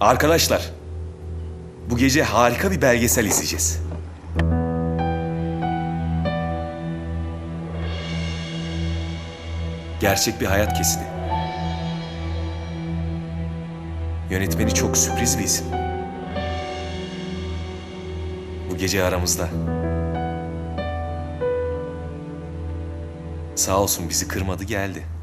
Arkadaşlar, bu gece harika bir belgesel izleyeceğiz. Gerçek bir hayat kesidi. Yönetmeni çok sürpriz bir isim. Bu gece aramızda. Sağ olsun bizi kırmadı geldi.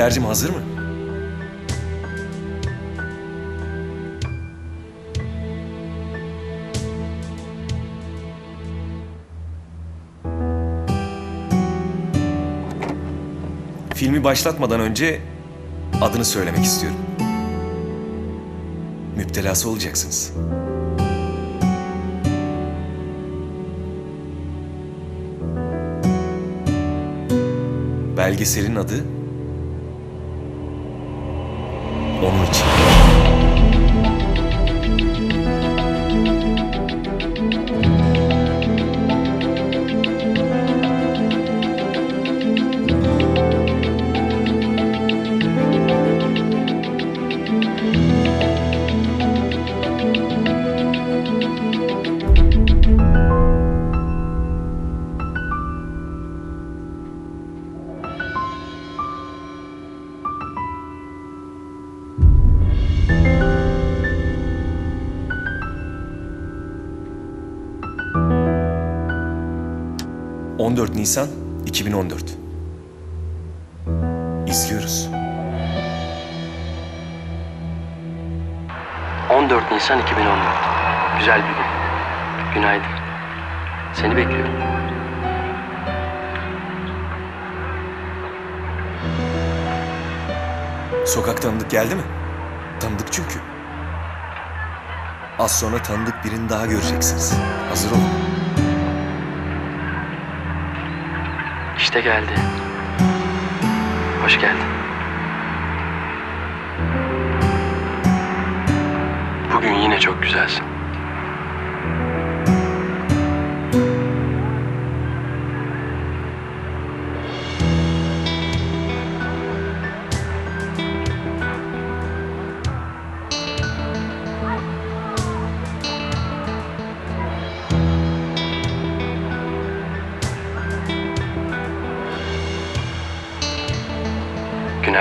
İlker'cim hazır mı? Filmi başlatmadan önce adını söylemek istiyorum. Müptelası olacaksınız. Belgeselin adı onun için. ...14 Nisan 2014. İzliyoruz. 14 Nisan 2014. Güzel bir gün. Günaydın. Seni bekliyorum. Sokak tanıdık geldi mi? Tanıdık çünkü. Az sonra tanıdık birini daha göreceksiniz. Hazır olun. İşte geldi. Hoş geldin. Bugün yine çok güzelsin.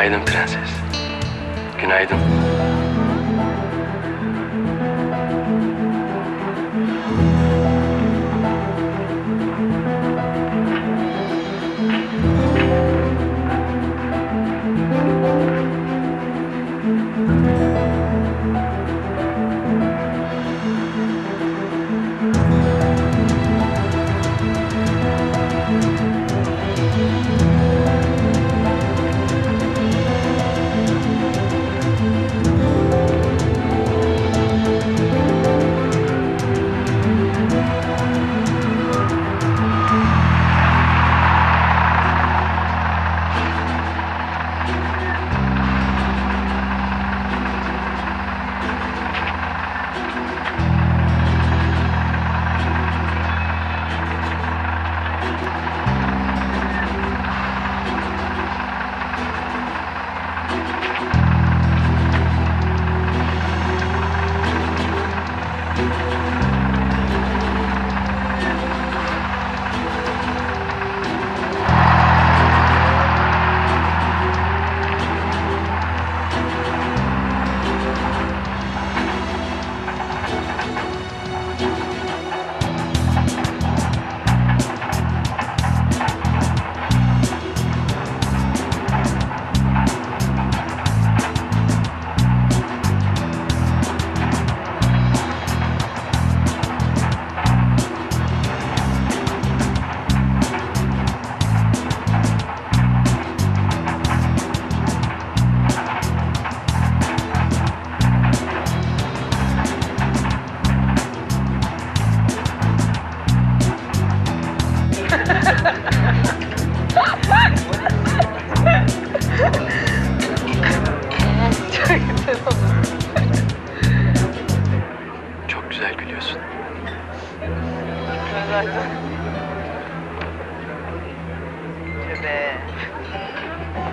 Günaydın prenses. Günaydın.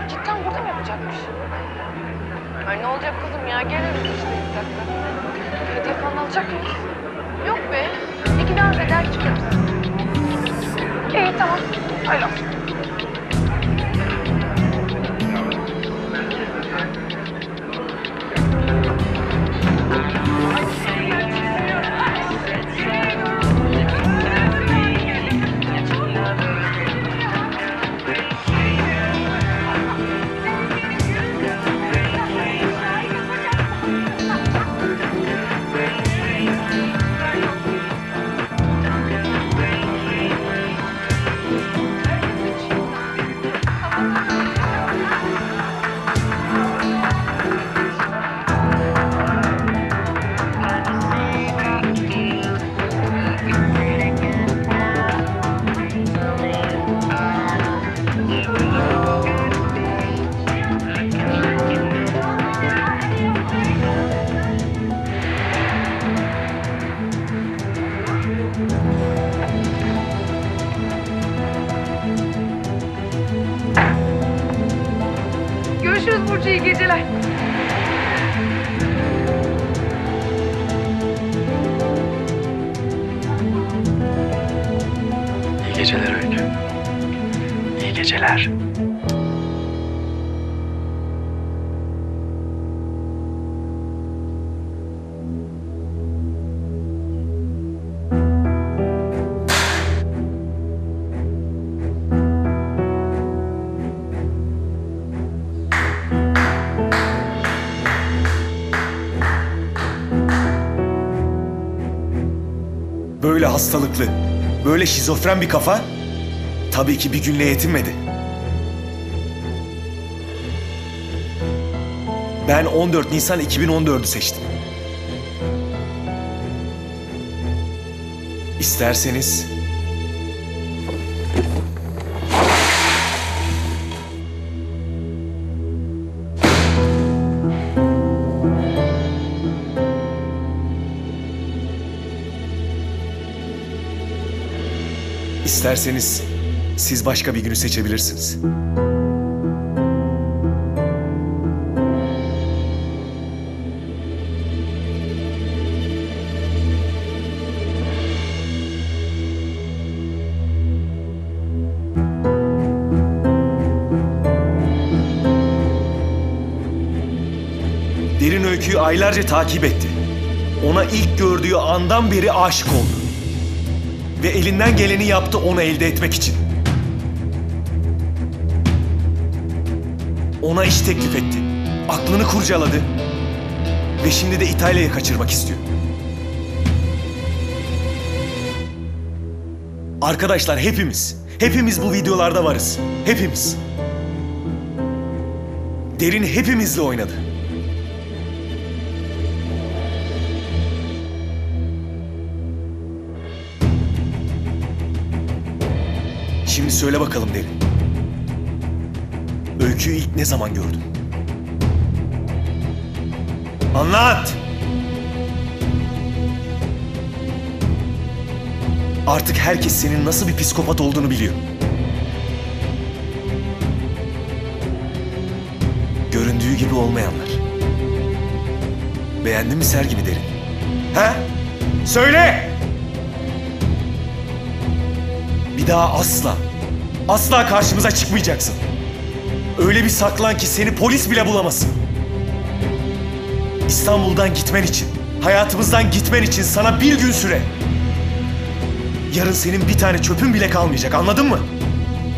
Cidden burada mı yapacakmış? Ay ne olacak kızım ya geliriz işte bir dakika. Hediye falan alacak mıyız? Yok be. İki dans eder çıkarız. İyi tamam. Öyle. Geceler Öykü. İyi geceler. Böyle hastalıklı, böyle şizofren bir kafa tabii ki bir günle yetinmedi. Ben 14 Nisan 2014'ü seçtim. İsterseniz İsterseniz siz başka bir günü seçebilirsiniz. Derin öyküyü aylarca takip etti. Ona ilk gördüğü andan beri aşık oldu ve elinden geleni yaptı onu elde etmek için. Ona iş teklif etti. Aklını kurcaladı. Ve şimdi de İtalya'ya kaçırmak istiyor. Arkadaşlar hepimiz, hepimiz bu videolarda varız. Hepimiz. Derin hepimizle oynadı. Şimdi söyle bakalım Derin. Öyküyü ilk ne zaman gördün? Anlat! Artık herkes senin nasıl bir psikopat olduğunu biliyor. Göründüğü gibi olmayanlar. Beğendin mi sergimi Derin? Ha? Söyle! Bir daha asla, asla karşımıza çıkmayacaksın. Öyle bir saklan ki seni polis bile bulamasın. İstanbul'dan gitmen için, hayatımızdan gitmen için sana bir gün süre. Yarın senin bir tane çöpün bile kalmayacak anladın mı?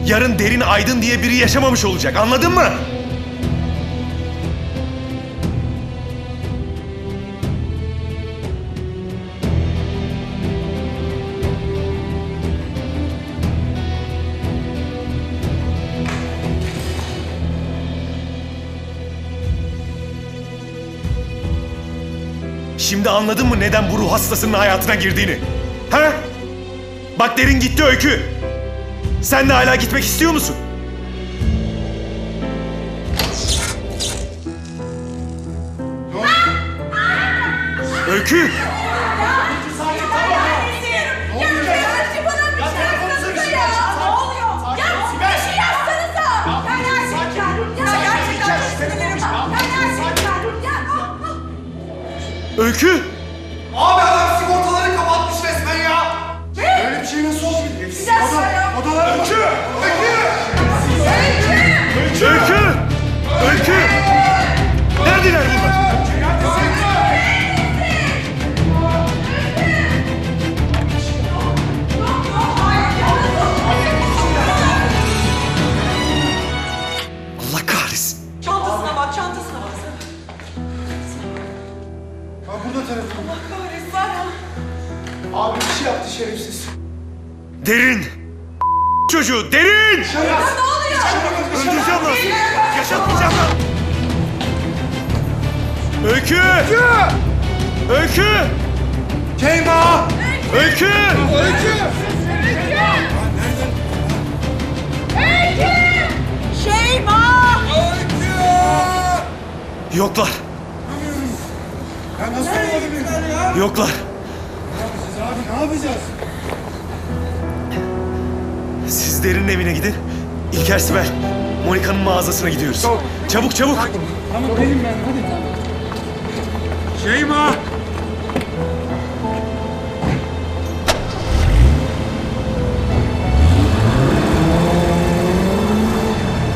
Yarın derin aydın diye biri yaşamamış olacak anladın mı? Şimdi anladın mı neden bu ruh hastasının hayatına girdiğini? Ha? Bak derin gitti öykü. Sen de hala gitmek istiyor musun? Öykü! Öykü! Çocuğu derin! Ne oluyor? Öldüreceğim lan! Yaşatmayacağım lan! Öykü! Öykü! Keyma! Öykü! Öykü! Şeyma! Yoklar, Ya nasıl olabilir ya? yoklar. Abi ne yapacağız? Siz Derin'in evine gidin. İlker Sibel, Monika'nın mağazasına gidiyoruz. Çabuk çabuk. Tamam benim ben hadi. Şeyma!